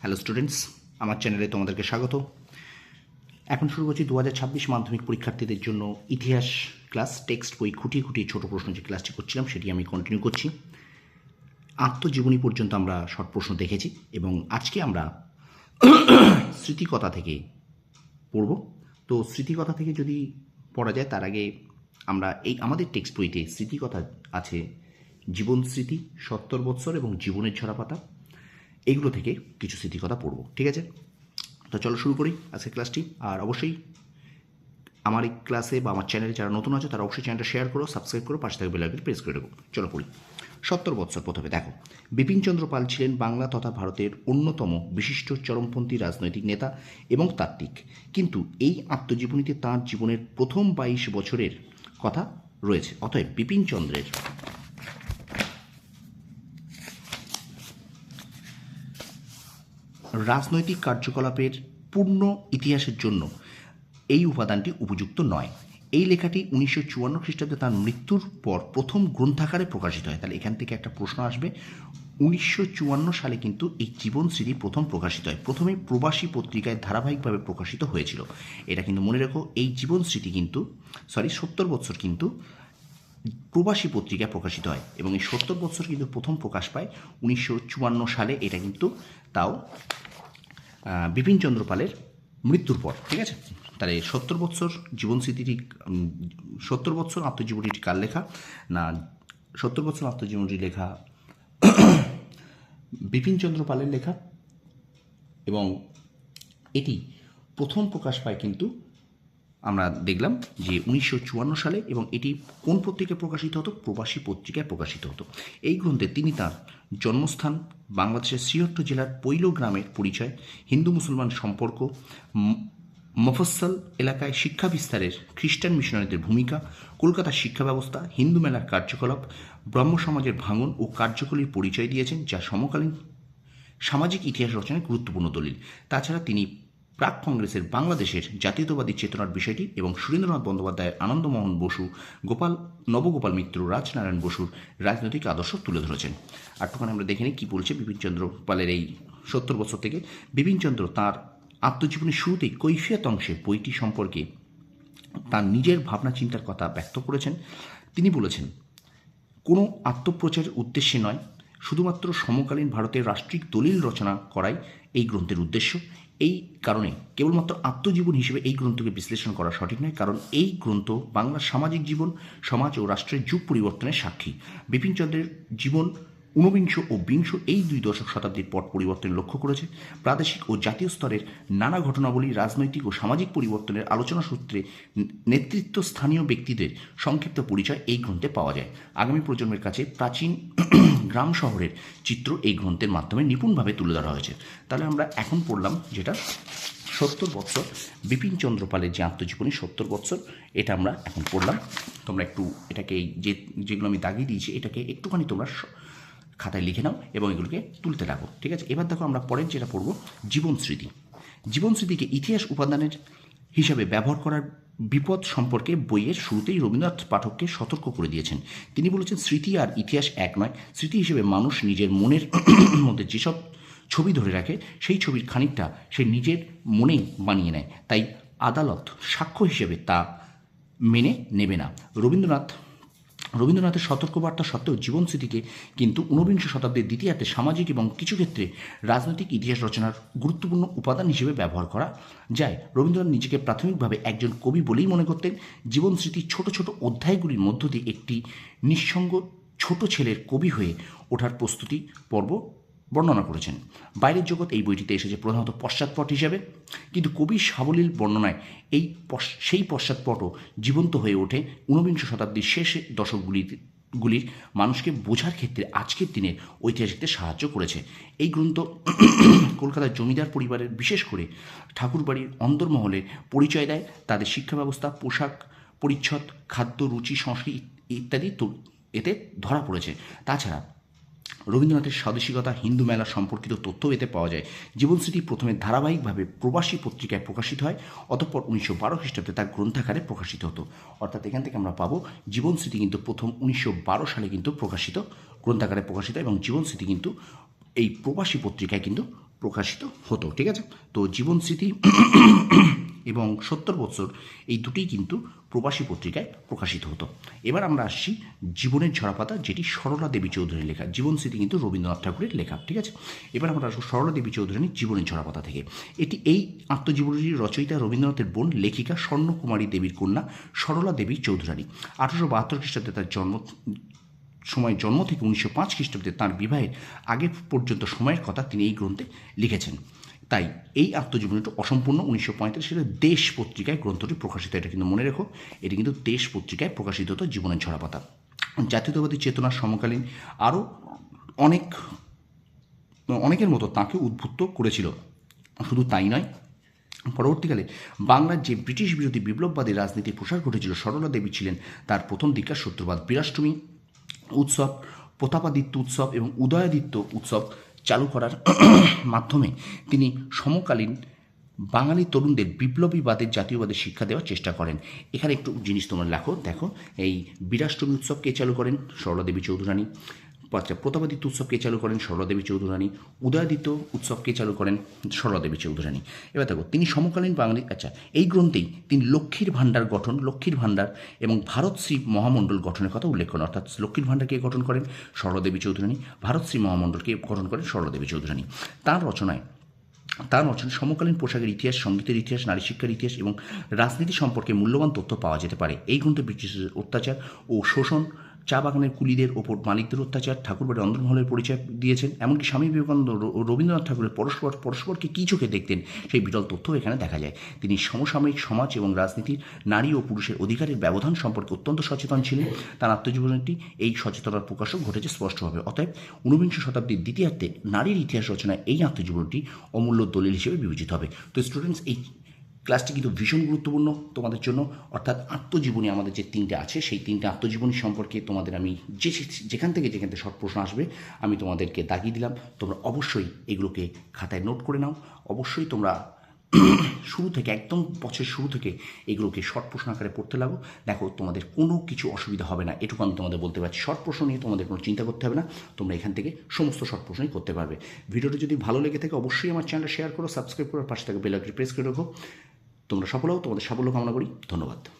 Hello students আমার চ্যানেলে তোমাদেরকে স্বাগত। এখন শুরু করছি দু হাজার ছাব্বিশ মাধ্যমিক পরীক্ষার্থীদের জন্য ইতিহাস ক্লাস টেক্সট বই, খুঁটিয়ে খুঁটিয়ে ছোটো প্রশ্ন যে ক্লাসটি করছিলাম, সেটি আমি কন্টিনিউ করছি। আত্মজীবনী পর্যন্ত আমরা শর্ট প্রশ্ন দেখেছি এবং আজকে আমরা স্মৃতিকথা থেকে পড়ব। তো স্মৃতিকথা থেকে যদি পড়া যায়, তার আগে আমরা এই আমাদের টেক্সট বইতে স্মৃতিকথা আছে জীবন স্মৃতি, সত্তর বৎসর এবং জীবনের ঝরাপাতা এইগুলো থেকে কিছু স্মৃতিকথা পড়ব, ঠিক আছে? তো চলো শুরু করি আজকের ক্লাসটি। আর অবশ্যই আমার এই ক্লাসে বা আমার চ্যানেলে যারা নতুন আছে, তারা অবশ্যই চ্যানেলটা শেয়ার করো, সাবস্ক্রাইব করো, পাশে থাকবে বেলাইকন প্রেস করে দেবো চলো পড়ি। সত্তর বৎসর প্রথমে দেখো বিপিনচন্দ্র পাল ছিলেন বাংলা তথা ভারতের অন্যতম বিশিষ্ট চরমপন্থী রাজনৈতিক নেতা এবং তাত্ত্বিক। কিন্তু এই আত্মজীবনীতে তাঁর জীবনের প্রথম বাইশ বছরের কথা রয়েছে। অতএব বিপিনচন্দ্রের রাজনৈতিক কার্যকলাপের পূর্ণ ইতিহাসের জন্য এই উপাদানটি উপযুক্ত নয়। এই লেখাটি উনিশশো চুয়ান্ন খ্রিস্টাব্দে তার মৃত্যুর পর প্রথম গ্রন্থাকারে প্রকাশিত হয়। তাহলে এখান থেকে একটা প্রশ্ন আসবে। উনিশশো চুয়ান্ন সালে কিন্তু এই জীবন স্মৃতি প্রথম প্রকাশিত হয়। প্রথমে প্রবাসী পত্রিকায় ধারাবাহিকভাবে প্রকাশিত হয়েছিল। এটা কিন্তু মনে রেখো, এই জীবন স্মৃতি কিন্তু সরি সত্তর বছর কিন্তু প্রবাসী পত্রিকায় প্রকাশিত হয় এবং এই সত্তর বছর কিন্তু প্রথম প্রকাশ পায়। উনিশশো চুয়ান্ন সালে এটা কিন্তু তাও বিপিনচন্দ্র পালের মৃত্যুর পর ঠিক আছে? তাহলে সত্তর বৎসর জীবন স্মৃতিটি উম, সত্তর বৎসর আত্মজীবনীটি কার লেখা? না সত্তর বৎসর আত্মজীবনীটি লেখা বিপিনচন্দ্র পালের লেখা এবং এটি প্রথম প্রকাশ পায় কিন্তু আমরা দেখলাম যে উনিশশো চুয়ান্ন সালে এবং এটি কোন পত্রিকায় প্রকাশিত হতো? প্রবাসী পত্রিকায় প্রকাশিত হতো। এই গ্রন্থে তিনি তার জন্মস্থান বাংলাদেশের শ্রীহট্ট জেলার পৈল গ্রামের পরিচয় হিন্দু মুসলমান সম্পর্ক, ম- মফস্সল এলাকায় শিক্ষা বিস্তারের খ্রিস্টান মিশনারিদের ভূমিকা, কলকাতার শিক্ষা ব্যবস্থা, হিন্দু মেলার কার্যকলাপ, ব্রহ্ম সমাজের ভাঙন ও কার্যকলীর পরিচয় দিয়েছেন, যা সমকালীন সামাজিক ইতিহাস রচনায় গুরুত্বপূর্ণ দলিল। তাছাড়া তিনি প্রাক কংগ্রেসের বাংলাদেশের জাতীয়তাবাদী চেতনার বিষয়টি এবং সুরেন্দ্রনাথ বন্দ্যোপাধ্যায়ের আনন্দমোহন বসু, গোপাল, নবগোপাল মিত্র, রাজনারায়ণ বসুর রাজনৈতিক আদর্শ তুলে ধরেছেন। আর আরটুখানি আমরা দেখে নিই কী বলছে বিপিনচন্দ্র পালের এই সত্তর বছর থেকে। বিপিনচন্দ্র তাঁর আত্মজীবনের শুরুতেই কৈফিয়ত অংশে বইটি সম্পর্কে তার নিজের ভাবনা চিন্তার কথা ব্যক্ত করেছেন। তিনি বলেছেন, কোনো আত্মপ্রচারের উদ্দেশ্যে নয়, শুধুমাত্র সমকালীন ভারতের রাষ্ট্রিক দলিল রচনা করাই এই গ্রন্থের উদ্দেশ্য। এই কারণে কেবলমাত্র আত্মজীবন হিসেবে এই গ্রন্থকে বিশ্লেষণ করা সঠিক নয়, কারণ এই গ্রন্থ বাংলার সামাজিক জীবন, সমাজ ও রাষ্ট্রের যুগ পরিবর্তনের সাক্ষী। বিপিনচন্দ্রের জীবন ঊনবিংশ ও বিংশ এই দুই দশক শতাব্দীর পট পরিবর্তন লক্ষ্য করেছে। প্রাদেশিক ও জাতীয় স্তরের নানা ঘটনাবলী, রাজনৈতিক ও সামাজিক পরিবর্তনের আলোচনা সূত্রে নেতৃত্ব স্থানীয় ব্যক্তিদের সংক্ষিপ্ত পরিচয় এই গ্রন্থে পাওয়া যায়। আগামী প্রজন্মের কাছে প্রাচীন গ্রাম শহরের চিত্র এই গ্রন্থের মাধ্যমে নিপুণভাবে তুলে ধরা হয়েছে। তাহলে আমরা এখন পড়লাম যেটা সত্তর বৎসর, বিপিন চন্দ্রপালের যে আত্মজীবনী সত্তর বৎসর, এটা আমরা এখন পড়লাম। তোমরা একটু এটাকে যে, যেগুলো আমি দাগিয়ে দিয়েছি, এটাকে একটুখানি তোমরা খাতায় লিখে নাও এবং এগুলোকে তুলতে রাখো ঠিক আছে? এবার দেখো আমরা পরের যেটা পড়ব, জীবন স্মৃতি। জীবন স্মৃতিকে ইতিহাস উপাদানের হিসাবে ব্যবহার করার বিপদ সম্পর্কে বইয়ের শুরুতেই রবীন্দ্রনাথ পাঠককে সতর্ক করে দিয়েছেন। তিনি বলেছেন, স্মৃতি আর ইতিহাস এক নয়। স্মৃতি হিসেবে মানুষ নিজের মনের মধ্যে যেসব ছবি ধরে রাখে, সেই ছবির খানিকটা সে নিজের মনেই বানিয়ে নেয়। তাই আদালত সাক্ষ্য হিসেবে তা মেনে নেবে না। রবীন্দ্রনাথ রবীন্দ্রনাথের সতর্কবার্তা সত্ত্বেও জীবন স্মৃতিকে কিন্তু ঊনবিংশ শতাব্দীর দ্বিতীয়তে সামাজিক এবং কিছু ক্ষেত্রে রাজনৈতিক ইতিহাস রচনার গুরুত্বপূর্ণ উপাদান হিসেবে ব্যবহার করা যায়। রবীন্দ্রনাথ নিজেকে প্রাথমিকভাবে একজন কবি বলেই মনে করতেন। জীবন স্মৃতির ছোট ছোট অধ্যায়গুলির মধ্য দিয়ে একটি নিঃসঙ্গ ছোট ছেলের কবি হয়ে ওঠার প্রস্তুতি পর্ব বর্ণনা করেছেন। বাইরের জগৎ এই বইটিতে এসেছে প্রধানত পশ্চাৎপট হিসেবে। কিন্তু কবির সাবলীল বর্ণনায় এই সেই পশ্চাৎপটও জীবন্ত হয়ে ওঠে ঊনবিংশ শতাব্দীর শেষ দশকগুলিতে, গুলির মানুষকে বোঝার ক্ষেত্রে আজকের দিনের ঐতিহাসিকদের সাহায্য করেছে। এই গ্রন্থ কলকাতার জমিদার পরিবারের, বিশেষ করে ঠাকুরবাড়ির অন্দরমহলে পরিচয় দেয়। তাদের শিক্ষা ব্যবস্থা পোশাক পরিচ্ছদ, খাদ্য, রুচি, সংস্কৃতি ইত্যাদি এতে ধরা পড়েছে। তাছাড়া রবীন্দ্রনাথের স্বদেশিকতা হিন্দু মেলা সম্পর্কিত তথ্য এতে পাওয়া যায়। জীবনস্মৃতি প্রথমে ধারাবাহিকভাবে প্রবাসী পত্রিকায় প্রকাশিত হয়, অতঃপর উনিশশো বারো খ্রিস্টাব্দে তার গ্রন্থাকারে প্রকাশিত হতো। অর্থাৎ এখান থেকে আমরা পাবো জীবনস্মৃতি কিন্তু প্রথম উনিশশো বারো সালে কিন্তু প্রকাশিত, গ্রন্থাকারে প্রকাশিত এবং জীবনস্মৃতি কিন্তু এই প্রবাসী পত্রিকায় কিন্তু প্রকাশিত হতো। ঠিক আছে? তো জীবন স্মৃতি এবং সত্তর বছর এই দুটিই কিন্তু প্রবাসী পত্রিকায় প্রকাশিত হতো। এবার আমরা আসছি জীবনের ঝরাপাতা, যেটি সরলা দেবী চৌধুরীর লেখা। জীবন স্মৃতি কিন্তু রবীন্দ্রনাথ ঠাকুরের লেখা, ঠিক আছে? এবার আমরা আসব সরলা দেবী চৌধুরীর জীবনের ঝরাপাতা থেকে। এটি এই আত্মজীবনীর রচয়িতা রবীন্দ্রনাথের বোন লেখিকা স্বর্ণকুমারী দেবীর কন্যা সরলা দেবী চৌধুরানী। আঠারোশো বাহাত্তর খ্রিস্টাব্দে তার জন্ম, সময় জন্ম থেকে উনিশশো পাঁচ খ্রিস্টাব্দে তাঁর বিবাহের আগে পর্যন্ত সময়ের কথা তিনি এই গ্রন্থে লিখেছেন। তাই এই আত্মজীবনীটি অসম্পূর্ণ উনিশশো পঁয়তাল্লিশ সালে দেশ পত্রিকায় গ্রন্থটি প্রকাশিত, এটা কিন্তু মনে রেখো, এটি কিন্তু দেশ পত্রিকায় প্রকাশিত হতো জীবনের ঝরাপাতা জাতীয়তাবাদী চেতনার সমকালীন আরও অনেক, অনেকের মতো তাকে উদ্বুদ্ধ করেছিল। শুধু তাই নয়, পরবর্তীকালে বাংলার যে ব্রিটিশ বিরোধী বিপ্লববাদী রাজনীতির প্রসার ঘটেছিল, সরলা দেবী ছিলেন তার প্রথম দিককার শত্রুবাদ বিরাষ্টমী উৎসব, প্রতাপাদিত্য উৎসব এবং উদয়াদিত্য উৎসব চালু করার মাধ্যমে তিনি সমকালীন বাঙালি তরুণদের বিপ্লবীবাদের, জাতীয়বাদের শিক্ষা দেওয়ার চেষ্টা করেন। এখানে একটু জিনিস তোমার লেখো, দেখো। এই বিরাষ্টমী উৎসব কে চালু করেন সরলাদেবী চৌধুরানী। আচ্ছা প্রতাপাদিত্য উৎসব কে চালু করেন? সরলাদেবী চৌধুরানী। উদয়াদিত্য উৎসব কে চালু করেন? সরলাদেবী চৌধুরানী। এবার দেখো, তিনি সমকালীন বাঙালি আচ্ছা এই গ্রন্থেই তিনি লক্ষ্মীর ভাণ্ডার গঠন, লক্ষ্মীর ভাণ্ডার এবং ভারত শ্রী মহামণ্ডল গঠনের কথা উল্লেখ করেন। অর্থাৎ লক্ষ্মীর ভাণ্ডার কে গঠন করেন? সরলাদেবী চৌধুরানী। ভারতশ্রী মহামণ্ডলকে গঠন করেন? সরলাদেবী চৌধুরানী। তার রচনায় তার রচনা সমকালীন পোশাকের ইতিহাস, সঙ্গীতের ইতিহাস, নারী শিক্ষার ইতিহাস এবং রাজনীতি সম্পর্কে মূল্যবান তথ্য পাওয়া যেতে পারে। এই গ্রন্থে ব্রিটিশের অত্যাচার ও শোষণ চা বাগানের কুলিদের ওপর মালিকদের অত্যাচার ঠাকুরবাড়ির অন্দরমহলের পরিচয় দিয়েছেন, এমনকি স্বামী বিবেকানন্দ রবীন্দ্রনাথ ঠাকুরের পরস্পর পরস্পরকে কী চোখে দেখতেন, সেই বিরল তথ্য এখানে দেখা যায়। তিনি সমসাময়িক সমাজ এবং রাজনীতির নারী ও পুরুষের অধিকারের ব্যবধান সম্পর্কে অত্যন্ত সচেতন ছিলেন। তার আত্মজীবনীটি এই সচেতনার প্রকাশও ঘটেছে স্পষ্টভাবে। অতএব ঊনবিংশ শতাব্দীর দ্বিতীয়ার্ধে নারীর ইতিহাস রচনায় এই আত্মজীবনটি অমূল্য দলিল হিসেবে বিবেচিত হবে। তো স্টুডেন্টস এই ক্লাসটি কিন্তু ভীষণ গুরুত্বপূর্ণ তোমাদের জন্য। অর্থাৎ আত্মজীবনী আমাদের যে তিনটে আছে, সেই তিনটে আত্মজীবনী সম্পর্কে তোমাদের আমি যে যেখান থেকে যেখান থেকে শর্ট প্রশ্ন আসবে, আমি তোমাদেরকে দাগিয়ে দিলাম। তোমরা অবশ্যই এগুলোকে খাতায় নোট করে নাও। অবশ্যই তোমরা শুরু থেকে, একদম বছরের শুরু থেকে এগুলোকে শর্ট প্রশ্ন আকারে পড়তে লাগো। দেখো, তোমাদের কোনো কিছু অসুবিধা হবে না। এটুকু আমি তোমাদের বলতে পারছি। শর্ট প্রশ্ন নিয়ে তোমাদের কোনো চিন্তা করতে হবে না। তোমরা এখান থেকে সমস্ত শর্ট প্রশ্নই করতে পারবে। ভিডিওটি যদি ভালো লেগে থাকে, অবশ্যই আমার চ্যানেলটা শেয়ার করো, সাবস্ক্রাইব করো পাশে থেকে বেল প্রেস করে রাখো। তোমরা সফল হও তোমাদের সাফল্য কামনা করি। ধন্যবাদ।